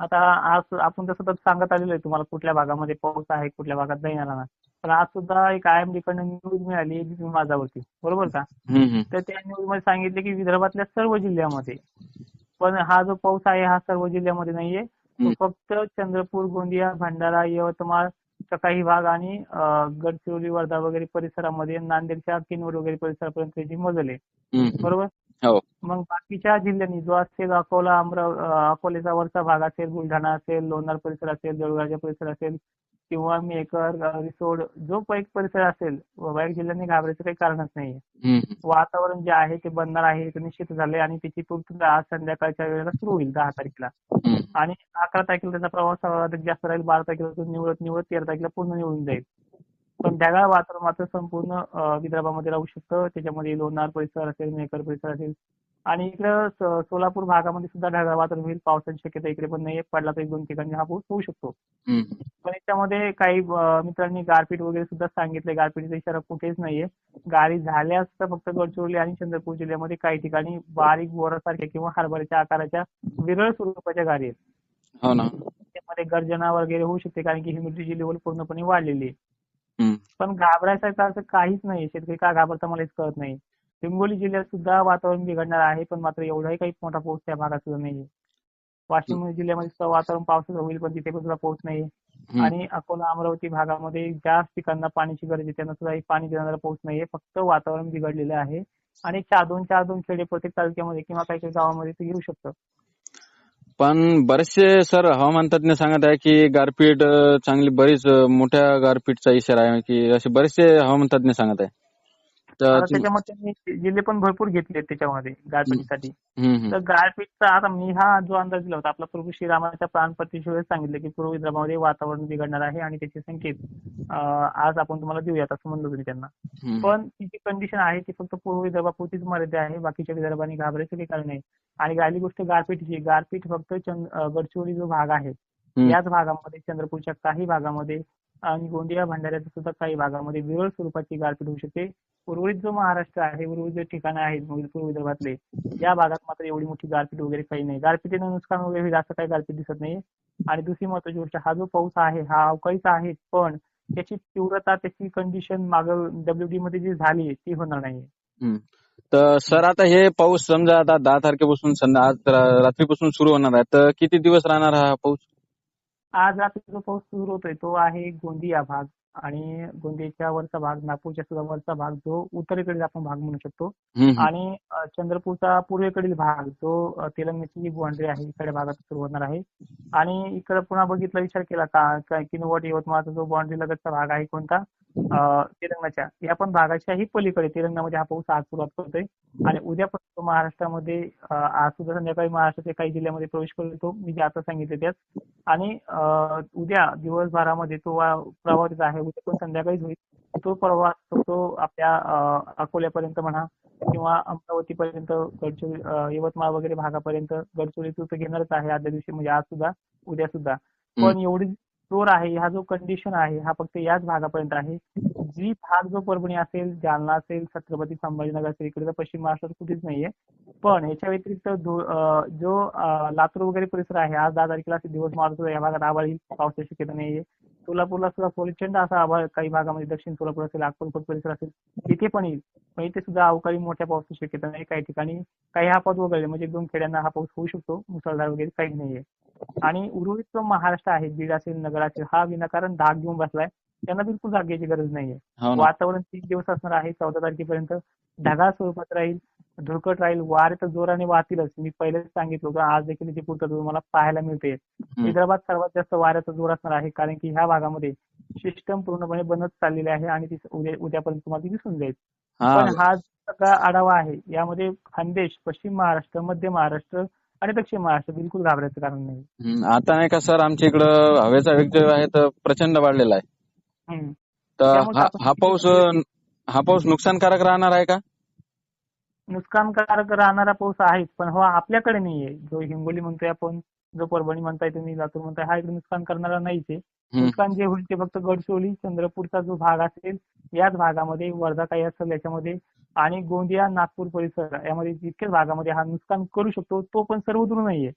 आता आज आपण तसं तर सांगत आलेलो आहे तुम्हाला कुठल्या भागामध्ये पाऊस आहे कुठल्या भागात नाही आला ना पण आज सुद्धा एक आय एम कडनं न्यूज मिळाली एबीपी माझावरती बरोबर का. तर त्या न्यूजमध्ये सांगितले की विदर्भातल्या सर्व जिल्ह्यामध्ये. पण हा जो पाऊस आहे हा सर्व जिल्ह्यामध्ये नाहीये. फक्त चंद्रपूर गोंदिया भंडारा यवतमाळ काही भाग आणि गडचिरोली वर्धा वगैरे परिसरामध्ये नांदेडच्या किनवट वगैरे परिसरापर्यंत त्याची मजल आहे. बरोबर? हो. बाकीच्या जिल्ह्यांनी जो असेल अकोला अमराव अं, अकोल्याचा वरचा भाग असेल बुलढाणा असेल लोणार परिसर असेल देऊळगावचा परिसर असेल किंवा मेकर रिसोड जो काही परिसर असेल वाईट जिल्ह्यांनी घाबरायचं काही कारणच नाहीये. वातावरण जे आहे ते बनणार आहे ते निश्चित झाले आणि त्याची पूर्तता आज संध्याकाळच्या वेळेला सुरू होईल दहा तारखेला. आणि अकरा तारखेला त्याचा प्रवास सर्वाधिक जास्त राहील बारा तारखेला निवडत निवडत तेरा तारखेला पूर्ण निवडून जाईल पण ढगाळ वातावरण मात्र संपूर्ण विदर्भामध्ये राहू शकतं त्याच्यामध्ये लोणार परिसर असेल मेकर परिसर असेल आणि इकडं सोलापूर भागामध्ये सुद्धा ढगाळ वातावरण होईल. पावसाची शक्यता इकडे पण नाहीये. पडला तर एक दोन ठिकाणी हा पाऊस होऊ शकतो. पण याच्यामध्ये काही मित्रांनी गारपीट वगैरे सुद्धा सांगितले. गारपीटचा इशारा कुठेच नाहीये. गाडी झाल्यास तर फक्त गडचिरोली आणि चंद्रपूर जिल्ह्यामध्ये काही ठिकाणी बारीक बोरासारख्या किंवा हरभऱ्याच्या आकाराच्या विरळ स्वरूपाच्या गाडी आहेत. हो त्यामध्ये गर्जना वगैरे होऊ शकते. कारण की ह्युमिडिटीची लेवल पूर्णपणे वाढलेली आहे. पण घाबरायसारखं असं काहीच नाही शेतकरी का घाबरता मला हेच कळत नाही. हिंगोली जिल्ह्यात सुद्धा वातावरण बिघडणार आहे पण मात्र एवढाही काही मोठा पाऊस त्या भागात सुद्धा नाहीये. वाशिम जिल्ह्यामध्ये सुद्धा वातावरण पावसाचं होईल पण तिथे पण सुद्धा पाऊस नाहीये. हम्म. आणि अकोला अमरावती भागामध्ये ज्या पिकांना पाण्याची गरज आहे त्यांना सुद्धा पाणी देणारा पाऊस नाहीये फक्त वातावरण बिघडलेलं आहे. आणि चार दोन चार दोन खेडे प्रत्येक तालुक्यामध्ये किंवा काही काही गावामध्ये ते येऊ शकतं. पण बरेचसे सर हवामान तज्ञ सांगत आहे की गारपीट चांगली बरीच मोठ्या गारपीटचा इशारा आहे की असे बरेचसे हवामान तज्ञ सांगत आहे. त्याच्यामध्ये त्यांनी जिल्हे पण भरपूर घेतले त्याच्यामध्ये गारपिटीसाठी. तर गारपीटचा आता मी हा जो अंदाज दिला होता आपला प्रभू श्रीरामाच्या प्राणप्रतिष्ठेवेळेस सांगितलं की पूर्व विदर्भामध्ये वातावरण बिघडणार आहे आणि त्याचे संकेत आज आपण तुम्हाला देऊयात असं म्हणलं होतं त्यांना. पण ती जी कंडिशन आहे ती फक्त पूर्व विदर्भापुरतीच मर्यादित आहे बाकीच्या विदर्भांनी घाबरायचं काही कारण नाही आणि राहिली गोष्ट गारपीटची गारपीट फक्त गडचिरोली जो भाग आहे. याच भागामध्ये चंद्रपूरच्या काही भागामध्ये आणि गोंदिया भंडाऱ्याच्या सुद्धा काही भागामध्ये विरळ स्वरूपाची गारपीट होऊ शकते. उर्वरित जो महाराष्ट्र आहे उर्वरित जे ठिकाणं आहेत पूर्व विदर्भातले या भागात मात्र एवढी मोठी गारपीट वगैरे काही नाही. गारपिटीनं नुकसान वगैरे होईल असं काही गारपीट दिसत नाही. आणि दुसरी महत्वाची गोष्ट हा जो पाऊस आहे हा अवकाळीचा आहे पण त्याची तीव्रता त्याची कंडिशन मागं डब्ल्यूडी मध्ये जी झाली ती होणार नाही तर सर आता हे पाऊस समजा आता दहा तारखेपासून आज रात्रीपासून सुरू होणार आहे तर किती दिवस राहणार हा पाऊस? आज आपला जो पाऊस सुरू होतोय तो आहे गोंदिया भाग. आणि गोंदियाच्या वरचा भाग नागपूरच्या सुद्धा वरचा भाग जो उत्तरेकडील आपण भाग म्हणू शकतो. आणि चंद्रपूरचा पूर्वेकडील भाग जो तेलंगणाची जी बाउंड्री आहे इकडे भागात सुरू होणार आहे. आणि इकडे पुन्हा बघितला विचार केला का किनवट यवतमाळचा जो बाउंड्री लगतचा भाग आहे कोणता? तेलंगणाच्या या पण भागाच्याही पलीकडे तेलंगणामध्ये हा पाऊस आज सुरुवात करतोय आणि उद्यापासून महाराष्ट्रामध्ये आज सुद्धा संध्याकाळी महाराष्ट्राच्या काही जिल्ह्यामध्ये प्रवेश करतो मी जे आता सांगितले त्याच आणि उद्या दिवसभरामध्ये तो वा- प्रवाहित आहे. उद्या पण संध्याकाळीच होईल. तो प्रवास तो- तो आपल्या अ, अकोल्यापर्यंत म्हणा किंवा अमरावतीपर्यंत गडचिरोली अ, यवतमाळ वगैरे भागापर्यंत गडचिरोली तो घेणारच आहे आदल्या दिवशी म्हणजे आज सुद्धा उद्या सुद्धा. पण एवढी जोर आहे हा जो कंडिशन आहे हा फक्त याच भागापर्यंत आहे. जी भाग जो परभणी असेल जालना असेल छत्रपती संभाजीनगर असेल इकडे तर पश्चिम महाराष्ट्रात कुठेच नाहीये. पण याच्या व्यतिरिक्त जो लातूर वगैरे परिसर आहे आज दहा तारखेला दिवस मारतो या भागात आभाळ येईल पावसाची शक्यता नाहीये. सोलापूरला सुद्धा प्रचंड असा आभाळ काही भागामध्ये दक्षिण सोलापूर असेल अक्कलकोट परिसर असेल तिथे पण येईल. पण इथे सुद्धा अवकाळी मोठ्या पावसाची शक्यता नाही. काही ठिकाणी काही हापात वगळले म्हणजे एक दोन खेड्यांना हा पाऊस होऊ शकतो. मुसळधार वगैरे काही नाहीये आणि उर्वरित जो महाराष्ट्र आहे बीड असेल नगर असेल हा विनाकारण धाक घेऊन बसलाय. त्यांना बिलकुल जाग घ्यायची गरज नाहीये. हो वातावरण तीन दिवस असणार आहे चौदा तारखेपर्यंत ढगाळ स्वरूपात राहील. धुळकट राहील वारे तर जोराने वाहतीलच मी पहिलेच सांगितलं होतं आज देखील याची पूर्तता तुम्हाला पाहायला मिळते. विदर्भात सर्वात जास्त वाऱ्याचा जोर असणार आहे कारण की ह्या भागामध्ये सिस्टम पूर्णपणे बनत चाललेली आहे आणि ती उद्या उद्यापर्यंत तुम्हाला ती दिसून जाईल. हा. पण हा सगळा आढावा आहे यामध्ये खानदेश पश्चिम महाराष्ट्र मध्य महाराष्ट्र आणि दक्षिण महाराष्ट्र बिलकुल घाबरायचं कारण नाही. आता नाही का सर आमच्या इकडं हवेचा वेग जो आहे तर प्रचंड वाढलेला आहे. तर हा पाऊस हा पाऊस नुकसानकारक राहणार आहे का? नुकसानकारक राहणारा पाऊस आहेच पण हा आपल्याकडे नाहीये जो हिंगोली म्हणतोय आपण जो परभणी म्हणताय तुम्ही लातूर म्हणताय हा इकडे नुकसान करणारा नाहीच आहे. नुकसान जे होईल ते फक्त गडचिरोली चंद्रपूरचा जो भाग असेल याच भागामध्ये वर्धा काही असेल याच्यामध्ये आणि गोंदिया नागपूर परिसर यामध्ये जितक्याच भागामध्ये हा नुकसान करू शकतो तो पण सर्वदूर नाहीये.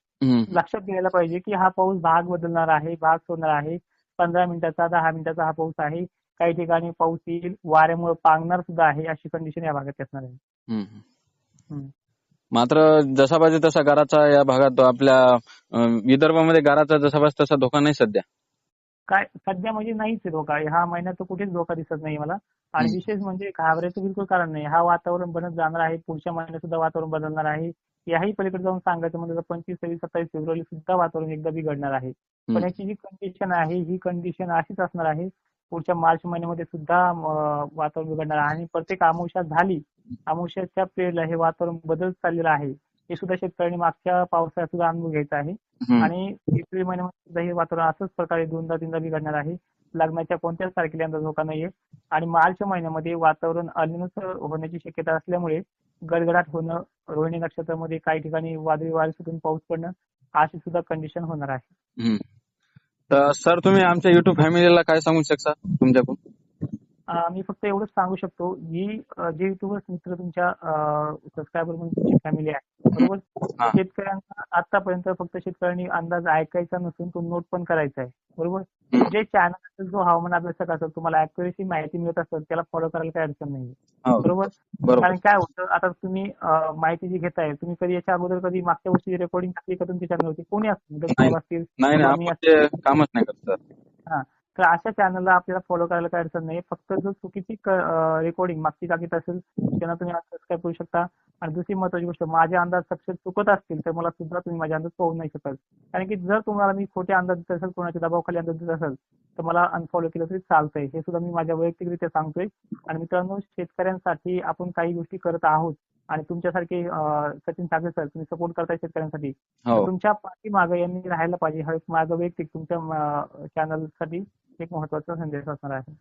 लक्षात घ्यायला पाहिजे की हा पाऊस भाग बदलणार आहे भाग सोडणार आहे पंधरा मिनिटाचा दहा मिनिटाचा हा पाऊस आहे काही ठिकाणी पाऊस येईल वाऱ्यामुळे पांगणार सुद्धा आहे अशी कंडिशन या भागात असणार आहे. मात्र जसा पाहिजे तसा गाराचा या भागात आपल्या विदर्भामध्ये गाराचा जसा पाहिजे तसा धोका नाही सध्या. काय सध्या म्हणजे नाहीच धोका. ह्या महिन्यात तर कुठेच धोका दिसत नाही मला. आणि. विशेष म्हणजे घाबरायचं बिलकुल कारण नाही. हा वातावरण बनत जाणार आहे. पुढच्या महिन्यात सुद्धा वातावरण बदलणार आहे. याही पलीकडे जाऊन सांगायचं म्हणजे पंचवीस सव्वीस सत्तावीस फेब्रुवारी सुद्धा वातावरण एकदा बिघडणार आहे. पण. याची जी कंडिशन आहे ही कंडिशन अशीच असणार आहे पुढच्या मार्च महिन्यामध्ये सुद्धा वातावरण बिघडणार आहे. आणि प्रत्येक अमावस्या झाली अमावस्याच्या पिरियडला हे वातावरण बदलत चाललेलं आहे. हे सुद्धा शेतकऱ्यांनी मागच्या पावसाळ्यात सुद्धा अनुभव घ्यायचा आहे. आणि एप्रिल महिन्यामध्ये सुद्धा हे वातावरण असंच प्रकारे दोनदा तीनदा बिघडणार आहे. लग्नाच्या कोणत्याच तारखेला यंदा धोका नाहीये. आणि मार्च महिन्यामध्ये वातावरण अनिनुसार होण्याची शक्यता असल्यामुळे गडगडाट होणं रोहिणी नक्षत्रामध्ये काही ठिकाणी वादळी वारे सुटून पाऊस पडणं अशी सुद्धा कंडिशन होणार आहे. तर सर तुम्ही आमच्या युट्यूब फॅमिलीला काय सांगू शकता तुमच्याकडून? मी फक्त एवढंच सांगू शकतो जी जे युट्यूबर्स मित्र तुमच्या सबस्क्रायबर म्हणून तुमची फॅमिली आहे बरोबर? हा. शेतकऱ्यांना आतापर्यंत फक्त शेतकऱ्यांनी अंदाज ऐकायचा नसून तो नोट पण करायचा आहे बरोबर. जे चॅनल असेल जो हवामान अभ्यासक असेल तुम्हाला अॅक्युरेसी माहिती मिळत असेल त्याला फॉलो करायला काही अडचण नाही हो. बरोबर? कारण काय होतं आता तुम्ही माहिती जी घेताय तुम्ही कधी याच्या अगोदर कधी मागच्या वर्षी रेकॉर्डिंग टाकली का तुमच्या चॅनलवरती कोणी असतील कामच नाही करत हा. तर अशा चॅनलला आपल्याला फॉलो करायला काही अडचण नाही फक्त जर चुकीची रेकॉर्डिंग मागची टाकीत असेल त्यांना तुम्ही सबस्क्राईब करू शकता. आणि दुसरी महत्वाची गोष्ट माझे अंदाज सक्सेस चुकत असतील तर मला सुद्धा तुम्ही माझे अंदाज पाहू नाही शकत कारण की जर तुम्हाला मी खोटे अंदाज देत असेल कोणाच्या दबावाखाली अंदाज देत असेल तर मला अनफॉलो केलं तरी चालतंय. हे सुद्धा मी माझ्या वैयक्तिकरित्या सांगतोय. आणि मित्रांनो शेतकऱ्यांसाठी आपण काही गोष्टी करत आहोत आणि तुमच्यासारखे सचिन सागरे सर तुम्ही सपोर्ट करताय शेतकऱ्यांसाठी. हो. तुमच्या पाठीमागं यांनी राहायला पाहिजे. हा एक माझा वैयक्तिक तुमच्या चॅनलसाठी एक महत्त्वाचा संदेश असणार आहे.